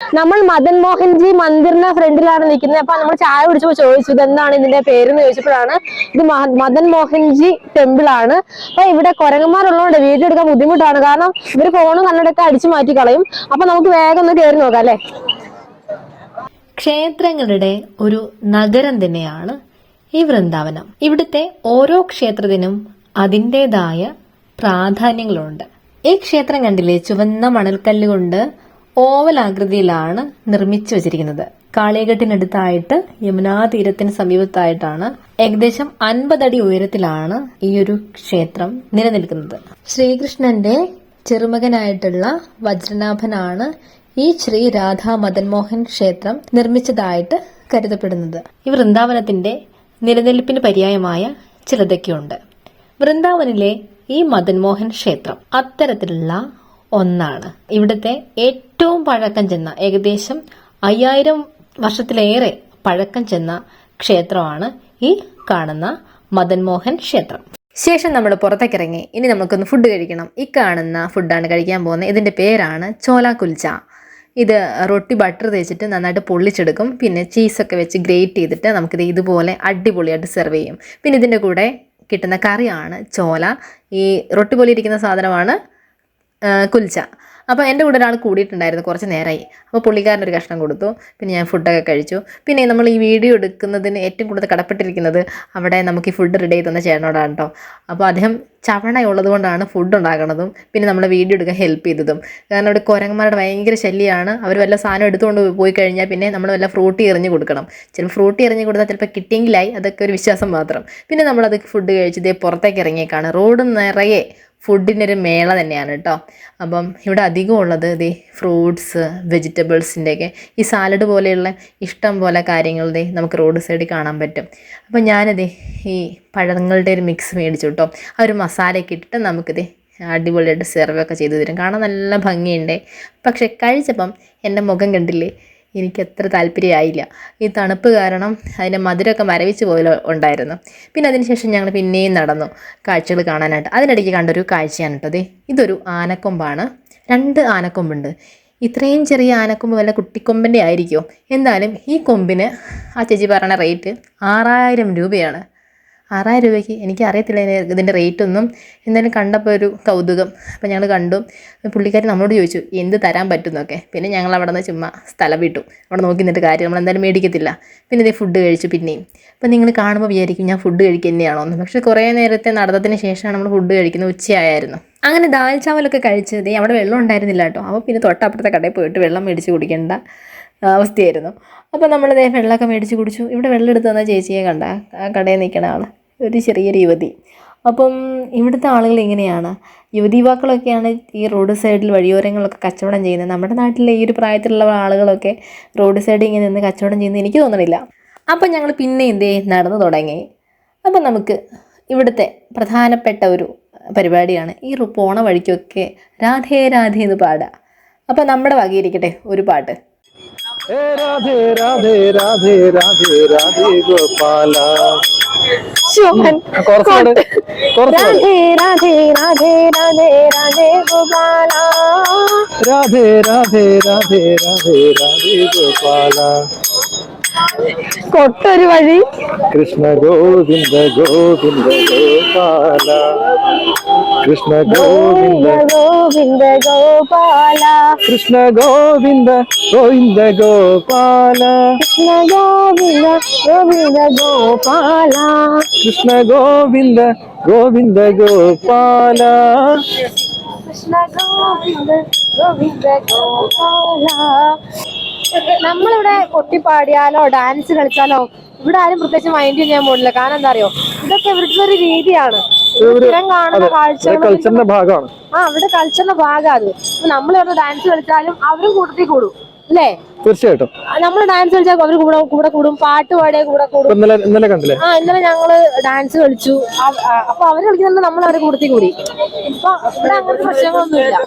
നമ്മൾ മദൻ മോഹൻജി മന്ദിറിന്റെ ഫ്രണ്ടിലാണ് നിൽക്കുന്നത്. അപ്പൊ നമ്മൾ ചായ കുടിച്ചപ്പോ ചോദിച്ചു ഇതെന്താണ് ഇതിന്റെ പേര്? എന്ന് ചോദിച്ചപ്പോഴാണ് ഇത് മദൻ മോഹൻജി ടെമ്പിൾ ആണ്. അപ്പൊ ഇവിടെ കുരങ്ങന്മാരുള്ളതുകൊണ്ട് വീഡിയോ എടുക്കാൻ ബുദ്ധിമുട്ടാണ്. കാരണം ഇവർ ഫോണും കണ്ണടൊക്കെ അടിച്ചു മാറ്റി കളയും. അപ്പൊ നമുക്ക് വേഗം ഒന്ന് കയറി നോക്കാം അല്ലെ? ക്ഷേത്രങ്ങളുടെ ഒരു നഗരം തന്നെയാണ് ഈ വൃന്ദാവനം. ഇവിടുത്തെ ഓരോ ക്ഷേത്രത്തിനും അതിന്റെതായ പ്രാധാന്യങ്ങളുണ്ട്. ഈ ക്ഷേത്രം കണ്ടില്ലേ? ചുവന്ന മണൽക്കല്ല് കൊണ്ട് ഓവൽ ആകൃതിയിലാണ് നിർമ്മിച്ചു വച്ചിരിക്കുന്നത്. കാളിയഘട്ടിനടുത്തായിട്ട് യമുനാ തീരത്തിന് സമീപത്തായിട്ടാണ് ഏകദേശം അൻപതടി ഉയരത്തിലാണ് ഈ ഒരു ക്ഷേത്രം നിലനിൽക്കുന്നത്. ശ്രീകൃഷ്ണന്റെ ചെറുമകനായിട്ടുള്ള വജ്രനാഭനാണ് ഈ ശ്രീ രാധാ മദൻമോഹൻ ക്ഷേത്രം നിർമ്മിച്ചതായിട്ട് കരുതപ്പെടുന്നത്. ഈ വൃന്ദാവനത്തിന്റെ നിലനിൽപ്പിന് പര്യായമായ ചിലതൊക്കെയുണ്ട്. വൃന്ദാവനിലെ ഈ മദൻമോഹൻ ക്ഷേത്രം അത്തരത്തിലുള്ള ഒന്നാണ്. ഇവിടുത്തെ ഏറ്റവും പഴക്കം ചെന്ന ഏകദേശം അയ്യായിരം വർഷത്തിലേറെ പഴക്കം ചെന്ന ക്ഷേത്രമാണ് ഈ കാണുന്ന മദൻമോഹൻ ക്ഷേത്രം. ശേഷം നമ്മൾ പുറത്തേക്ക് ഇറങ്ങി ഇനി നമുക്കൊന്ന് ഫുഡ് കഴിക്കണം. ഈ കാണുന്ന ഫുഡാണ് കഴിക്കാൻ പോകുന്നത്. ഇതിന്റെ പേരാണ് ചോല കുൽച്ച ഇത് റൊട്ടി ബട്ടർ തേച്ചിട്ട് നന്നായിട്ട് പൊള്ളിച്ചെടുക്കും. പിന്നെ ചീസൊക്കെ വെച്ച് ഗ്രേറ്റ് ചെയ്തിട്ട് നമുക്കിത് ഇതുപോലെ അടിപൊളിയായിട്ട് സെർവ് ചെയ്യും. പിന്നെ ഇതിന്റെ കൂടെ കിട്ടുന്ന കറിയാണ് ചോല. ഈ റൊട്ടി പോലെ ഇരിക്കുന്ന സാധനമാണ് കുൽച്ച. അപ്പോൾ എന്റെ കൂടെ ഒരാൾ കൂടിയിട്ടുണ്ടായിരുന്നു കുറച്ച് നേരമായി അപ്പോൾ പുള്ളിക്കാരൻ ഒരു കഷ്ണം കൊടുത്തു. പിന്നെ ഞാൻ ഫുഡൊക്കെ കഴിച്ചു. പിന്നെ നമ്മൾ ഈ വീഡിയോ എടുക്കുന്നതിന് ഏറ്റവും കൂടുതൽ കടപ്പെട്ടിരിക്കുന്നത് അവിടെ നമുക്ക് ഈ ഫുഡ് റെഡി ചെയ്ത് തന്ന ചേട്ടനോടാണ് കേട്ടോ അപ്പോൾ അദ്ദേഹം ചവണയുള്ളത് കൊണ്ടാണ് ഫുഡ് ഉണ്ടാക്കണതും പിന്നെ നമ്മൾ വീഡിയോ എടുക്കാൻ ഹെൽപ്പ് ചെയ്തതും. കാരണം അവിടെ കുരങ്ങന്മാരുടെ ഭയങ്കര ശല്യമാണ് അവർ വല്ല സാധനം എടുത്തുകൊണ്ട് പോയി കഴിഞ്ഞാൽ പിന്നെ നമ്മൾ വല്ല ഫ്രൂട്ടി എറിഞ്ഞ് കൊടുക്കണം. ചിലപ്പോൾ ഫ്രൂട്ടി എറിഞ്ഞ് കൊടുത്താൽ ചിലപ്പോൾ കിട്ടിയെങ്കിലായി. അതൊക്കെ ഒരു വിശ്വാസം മാത്രം. പിന്നെ നമ്മളത് ഫുഡ് കഴിച്ച് ഇതേ പുറത്തേക്ക് ഇറങ്ങിയേക്കാണ്. റോഡ് നിറയെ ഫുഡിന്റെ ഒരു മേള തന്നെയാണ് കേട്ടോ അപ്പം ഇവിടെ അധികം ഉള്ളത് ദേ ഫ്രൂട്ട്സ് വെജിറ്റബിൾസിന്റെയൊക്കെ ഈ സാലഡ് പോലെയുള്ള ഇഷ്ടം പോലെ കാര്യങ്ങൾ ദേ നമുക്ക് റോഡ് സൈഡിൽ കാണാൻ പറ്റും. അപ്പം ഞാനത് ഈ പഴങ്ങളുടെ ഒരു മിക്സ് മേടിച്ചു കേട്ടോ ആ ഒരു മസാലയൊക്കെ ഇട്ടിട്ട് നമുക്കിത് അടിപൊളിയായിട്ട് സെർവ് ഒക്കെ ചെയ്തു തരും. കാണാൻ നല്ല ഭംഗിയുണ്ട്. പക്ഷെ കഴിച്ചപ്പം എന്റെ മുഖം കണ്ടില്ലേ? എനിക്ക് അത്ര താല്പര്യമായില്ല. ഈ തണുപ്പ് കാരണം അതിന്റെ മധുരമൊക്കെ മരവിച്ച് പോലെ ഉണ്ടായിരുന്നു. പിന്നെ അതിനുശേഷം ഞങ്ങൾ പിന്നെയും നടന്നു കാഴ്ചകൾ കാണാനായിട്ട്. അതിനിടയ്ക്ക് കണ്ടൊരു കാഴ്ചയാണ് കേട്ടത് ഇതൊരു ആനക്കൊമ്പാണ്. രണ്ട് ആനക്കൊമ്പുണ്ട്. ഇത്രയും ചെറിയ ആനക്കൊമ്പ് വല്ല കുട്ടിക്കൊമ്പിന്റെ ആയിരിക്കും എന്നാലും ഈ കൊമ്പിന് ആ ചേച്ചി പറഞ്ഞ റേറ്റ് ആറായിരം രൂപയാണ്. ആറായിരം രൂപയ്ക്ക് എനിക്ക് അറിയത്തില്ല ഇതിന്റെ റേറ്റ് ഒന്നും എന്തായാലും കണ്ടപ്പോൾ ഒരു കൗതുകം. അപ്പോൾ ഞങ്ങൾ കണ്ടു. പുള്ളിക്കാരി നമ്മളോട് ചോദിച്ചു എന്ത് തരാൻ പറ്റുന്നൊക്കെ? പിന്നെ ഞങ്ങൾ അവിടെ നിന്ന് ചുമ്മാ സ്ഥലം വിട്ടു. അവിടെ നോക്കി നിന്നിട്ട് കാര്യം നമ്മൾ എന്തായാലും മേടിക്കത്തില്ല. പിന്നെ ഇതേ ഫുഡ് കഴിച്ചു പിന്നെയും. അപ്പം നിങ്ങൾ കാണുമ്പോൾ വിചാരിക്കും ഞാൻ ഫുഡ് കഴിക്കുന്നതാണോ എന്ന്. പക്ഷേ കുറേ നേരത്തെ നടത്തത്തിന് ശേഷമാണ് നമ്മൾ ഫുഡ് കഴിക്കുന്നത് ഉച്ചയായിരുന്നു. അങ്ങനെ ദാൽ ചാവലൊക്കെ കഴിച്ചത് അവിടെ വെള്ളം ഉണ്ടായിരുന്നില്ല കേട്ടോ. അപ്പോൾ പിന്നെ തൊട്ടപ്പുറത്തെ കടയിൽ പോയിട്ട് വെള്ളം മേടിച്ച് കുടിക്കേണ്ട അവസ്ഥയായിരുന്നു. അപ്പോൾ നമ്മൾ ദേ വെള്ളമൊക്കെ മേടിച്ച് കുടിച്ചു. ഇവിടെ വെള്ളം എടുത്തു തന്ന ചേച്ചിയെ കണ്ട. കടയിൽ നിൽക്കണ ആൾ ഒരു ചെറിയൊരു യുവതി. അപ്പം ഇവിടുത്തെ ആളുകൾ എങ്ങനെയാണ്? യുവതി യുവാക്കളൊക്കെയാണ് ഈ റോഡ് സൈഡിൽ വഴിയോരങ്ങളൊക്കെ കച്ചവടം ചെയ്യുന്നത്. നമ്മുടെ നാട്ടിലെ ഈ ഒരു പ്രായത്തിലുള്ള ആളുകളൊക്കെ റോഡ് സൈഡിൽ ഇങ്ങനെ നിന്ന് കച്ചവടം ചെയ്യുന്നത് എനിക്ക് തോന്നണില്ല. അപ്പം ഞങ്ങൾ പിന്നെ എന്തേ? നടന്നു തുടങ്ങി. അപ്പം നമുക്ക് ഇവിടുത്തെ പ്രധാനപ്പെട്ട ഒരു പരിപാടിയാണ് ഈ പോണ വഴിക്കൊക്കെ രാധേ രാധേ എന്ന് പാടുക. അപ്പം നമ്മുടെ വകയിരിക്കട്ടെ ഒരു പാട്ട്. രാധേ രാധേ രാധേ രാധേ രാധേ ഗോപാല. শোভন রাধে রাধে রাধে রাধে রাধে গোপালা রাধে রাধে রাধে রাধে রাধে গোপালা കൊട്ടൊരു വഴി. കൃഷ്ണ ഗോവിന്ദ ഗോവിന്ദ ഗോപാല. കൃഷ്ണ ഗോവിന്ദ ഗോവിന്ദ ഗോപാല. കൃഷ്ണ ഗോവിന്ദ ഗോവിന്ദ ഗോപാല. കൃഷ്ണ ഗോവിന്ദ ഗോവിന്ദ ഗോപാല. കൃഷ്ണ ഗോവിന്ദ ഗോവിന്ദ ഗോപാല. കൃഷ്ണ ഗോവിന്ദ ഗോവിന്ദ ഗോപാല. നമ്മളിവിടെ കൊട്ടിപ്പാടിയാലോ ഡാൻസ് കളിച്ചാലോ ഇവിടെ ആരും പ്രത്യേകിച്ച് മൈൻഡ് ചെയ്യാൻ പോകുന്നില്ല കാരണം എന്താ അറിയോ? ഇതൊക്കെ ഇവിടുത്തെ ഒരു രീതിയാണ്. സ്ഥിരം കാണുന്ന ഭാഗമാണ്. ആ അവിടെ കൾച്ചറിന്റെ ഭാഗമാണ് അത്. നമ്മൾ ഇവിടെ ഡാൻസ് കളിച്ചാലും അവരും കൂട്ടത്തിൽ കൂടും. അല്ലേ? തീർച്ചയായിട്ടും. നമ്മൾ ഡാൻസ് കളിച്ചാൽ അവർ കൂടെ കൂടെ കൂടും. പാട്ട് പാടിയ കൂടെ കൂടും. ഇന്നലെ ഇന്നലെ കണ്ടില്ലേ? ആ ഇന്നലെ ഞങ്ങൾ ഡാൻസ് കളിച്ചു. അപ്പൊ അവർ കളിക്കുന്നുണ്ട് നമ്മൾ അവരെ കൂടത്തിൽ കൂടി. ഇപ്പൊ ഇവിടെ അങ്ങനത്തെ പ്രശ്നങ്ങളൊന്നുമില്ല.